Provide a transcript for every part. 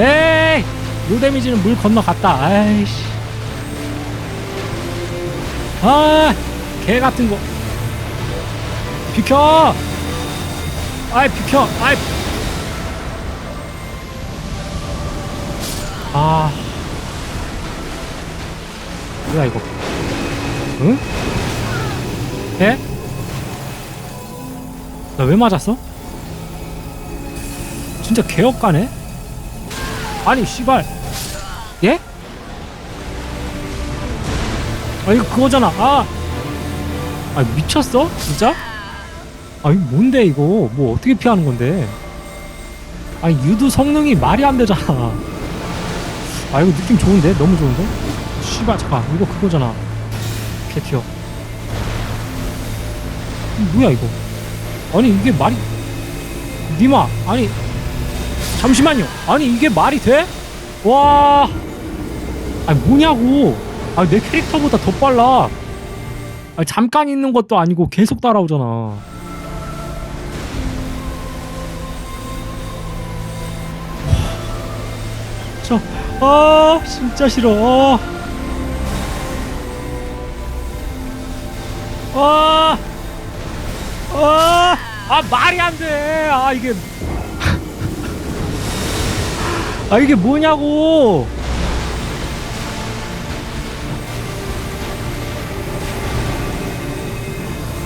에이 요 데미지는 물 건너갔다 아이씨 아 개 같은 거 비켜 아이 비켜 아이 아 뭐야 이거 응? 에? 나 왜 맞았어? 진짜 개업가네? 아니 씨발 예? 아 이거 그거잖아 아! 아 미쳤어? 진짜? 아 이거 뭔데 이거 뭐 어떻게 피하는 건데 아니 유도 성능이 말이 안 되잖아 아 이거 느낌 좋은데? 너무 좋은데? 씨발 잠깐 이거 그거잖아 개 튀어 이거 뭐야 이거 아니 이게 말이 니마 아니 잠시만요 아니 이게 말이 돼? 와 아니 뭐냐고 아니 내 캐릭터보다 더 빨라 아니 잠깐 있는 것도 아니고 계속 따라오잖아 저, 아, 진짜 싫어. 아, 아, 아, 아 말이 안 돼. 아, 이게. 아, 이게 뭐냐고.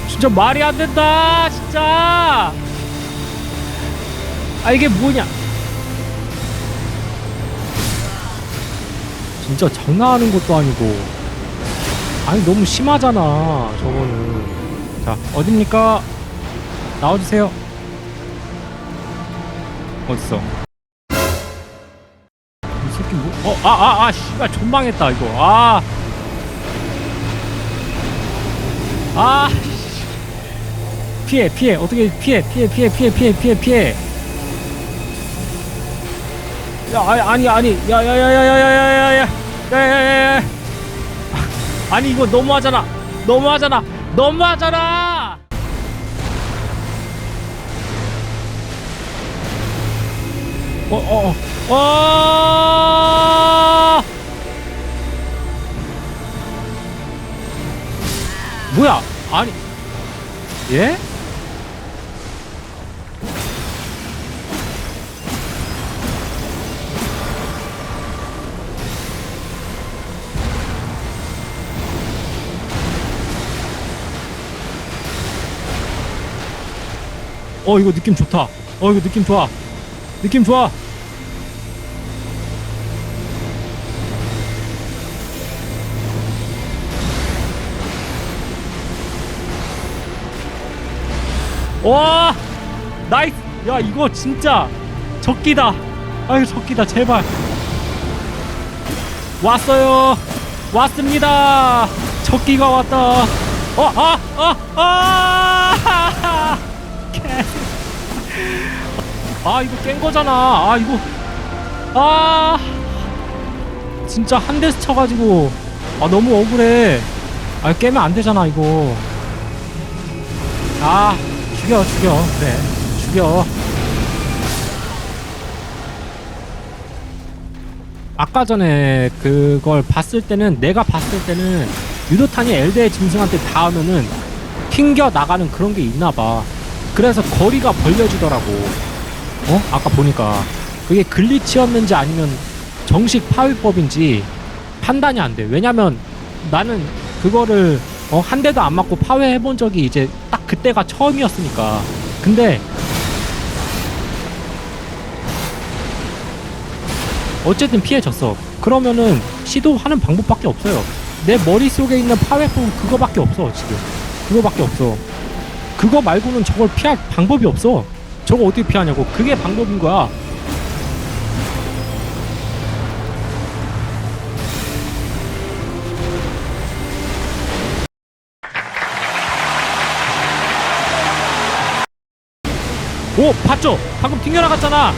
진짜 말이 안 된다. 진짜. 아, 이게 뭐냐. 진짜 장난하는 것도 아니고 아니 너무 심하잖아 저거는 자 어딥니까 나와주세요 어딨어 뭐 어 아 아 아 씨발 존망했다 이거 아 아, 씨. 피해, 피해, 어떻게 피해, 피해, 피해, 피해, 피해, 피해, 피해. 야, 아니, 아니, 야, 야, 야, 야, 야, 야, 야, 야, 야, 야, 야, 야. 아니 이거 너무하잖아, 너무하잖아, 너무하잖아. 어, 어, 어, 어. 예? 어 이거 느낌 좋다. 어 이거 느낌 좋아. 느낌 좋아. 와 나이스. 야 이거 진짜 적기다. 아유 적기다 제발. 왔어요. 왔습니다. 적기가 왔다. 어, 아, 아, 아! 개. 아, 이거 깬 거잖아. 아, 이거. 아. 진짜 한 대스 쳐가지고. 아, 너무 억울해. 아, 깨면 안 되잖아, 이거. 아, 죽여, 죽여. 그래. 죽여. 아까 전에 그걸 봤을 때는 내가 봤을 때는 유도탄이 엘드의 짐승한테 닿으면은 튕겨 나가는 그런 게 있나 봐. 그래서 거리가 벌려지더라고. 어? 아까 보니까 그게 글리치였는지 아니면 정식 파위법인지 판단이 안 돼. 왜냐면 나는 그거를 어, 한 대도 안 맞고 파괴해 본 적이 이제 딱 그때가 처음이었으니까. 근데 어쨌든 피해졌어. 그러면은 시도하는 방법밖에 없어요. 내 머릿속에 있는 파괴품 그거밖에 없어, 지금. 그거밖에 없어. 그거 말고는 저걸 피할 방법이 없어. 저거 어떻게 피하냐고. 그게 방법인 거야. 오, 봤죠? 방금 튕겨나갔잖아.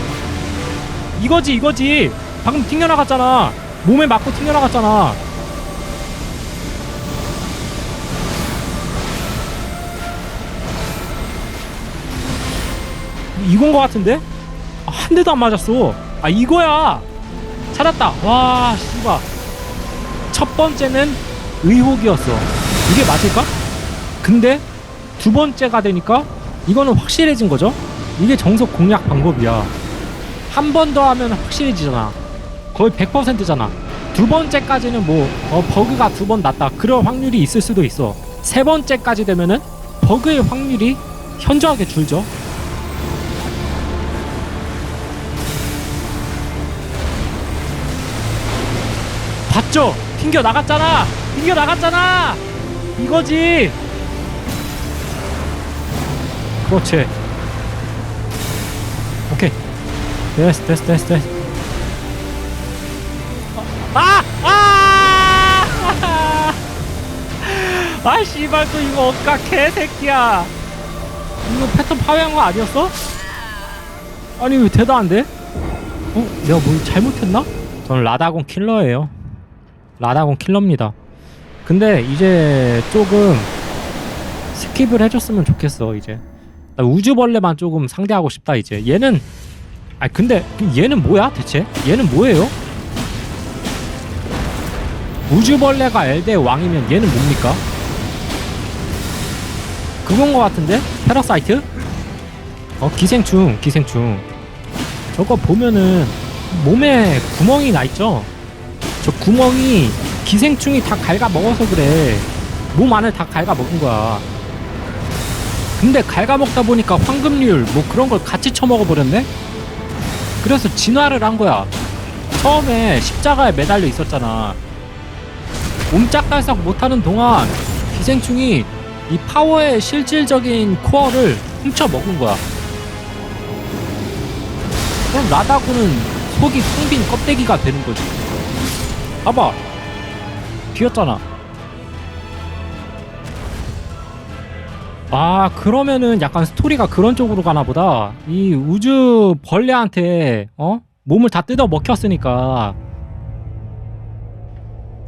이거지, 이거지. 방금 튕겨나갔잖아. 몸에 맞고 튕겨나갔잖아. 이건 거 같은데? 아, 한 대도 안 맞았어. 아 이거야 찾았다 와 씨발 첫 번째는 의혹이었어 이게 맞을까? 근데 두 번째가 되니까 이거는 확실해진 거죠 이게 정석 공략 방법이야. 한 번 더 하면 확실해지잖아. 거의 100%잖아. 두 번째까지는 뭐 어, 버그가 두 번 났다. 그럴 확률이 있을 수도 있어. 세 번째까지 되면은 버그의 확률이 현저하게 줄죠. 봤죠? 튕겨 나갔잖아! 튕겨 나갔잖아! 이거지! 그렇지 됐어 됐어 됐어 됐어. 아! 아! 아 얘는 아 근데 얘는 뭐야 대체? 얘는 뭐예요? 우주벌레가 엘드의 왕이면 얘는 뭡니까? 그건 거 같은데? 패러사이트? 어 기생충 기생충 저거 보면은 몸에 구멍이 나 있죠? 저 구멍이 기생충이 다 갉아 먹어서 그래 몸 안을 다 갉아 먹은 거야 근데 갉아 먹다 보니까 황금률 뭐 그런 걸 같이 처먹어 버렸네? 그래서 진화를 한 거야 처음에 십자가에 매달려 있었잖아 옴짝달싹 못하는 동안 기생충이 이 파워의 실질적인 코어를 훔쳐 먹은 거야. 그럼 라다구는 속이 텅빈 껍데기가 되는 거지. 봐봐. 비었잖아. 아, 그러면은 약간 스토리가 그런 쪽으로 가나 보다. 이 우주 벌레한테, 어? 몸을 다 뜯어 먹혔으니까.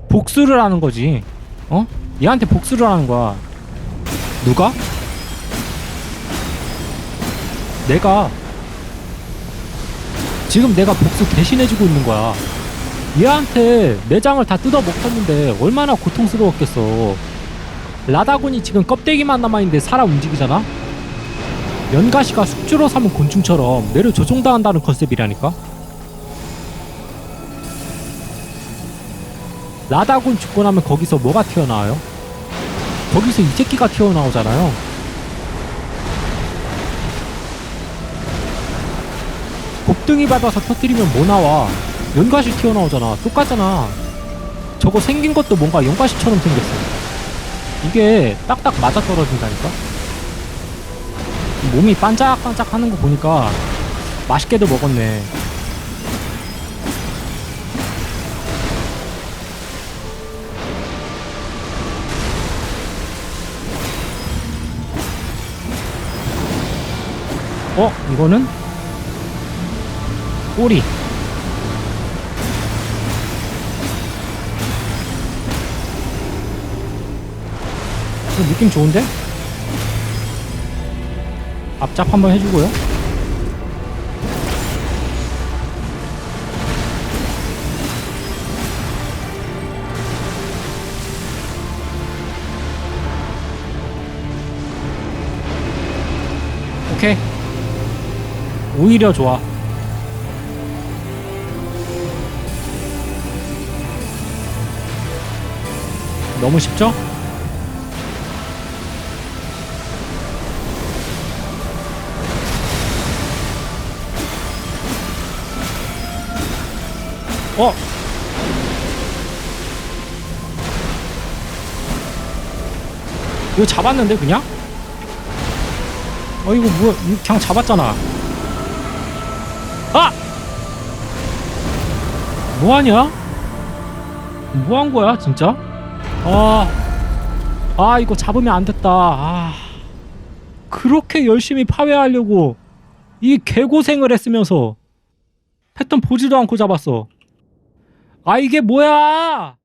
복수를 하는 거지. 어? 얘한테 복수를 하는 거야. 누가? 내가 지금 내가 복수 대신해주고 있는 거야. 얘한테 내장을 다 뜯어 먹었는데 얼마나 고통스러웠겠어. 라다곤이 지금 껍데기만 남아있는데 살아 움직이잖아? 연가시가 숙주로 삼은 곤충처럼 뇌를 조종당한다는 컨셉이라니까? 라다곤 죽고 나면 거기서 뭐가 튀어나와요? 거기서 이 새끼가 튀어나오잖아요. 곱등이 밟아서 터뜨리면 뭐 나와? 연가시 튀어나오잖아. 똑같잖아. 저거 생긴 것도 뭔가 연가시처럼 생겼어. 이게 딱딱 맞아 떨어진다니까? 몸이 반짝반짝 하는 거 보니까 맛있게도 먹었네. 어? 이거는? 꼬리 느낌 좋은데? 앞잡 한번 해주고요 오케이 오히려 좋아. 너무 쉽죠? 어? 이거 잡았는데 그냥? 어 이거 뭐야 그냥 잡았잖아 아! 뭐하냐? 뭐한 거야 진짜? 아, 아 이거 잡으면 안 됐다. 아, 그렇게 열심히 파괴하려고 이 개고생을 했으면서 패턴 보지도 않고 잡았어. 아 이게 뭐야?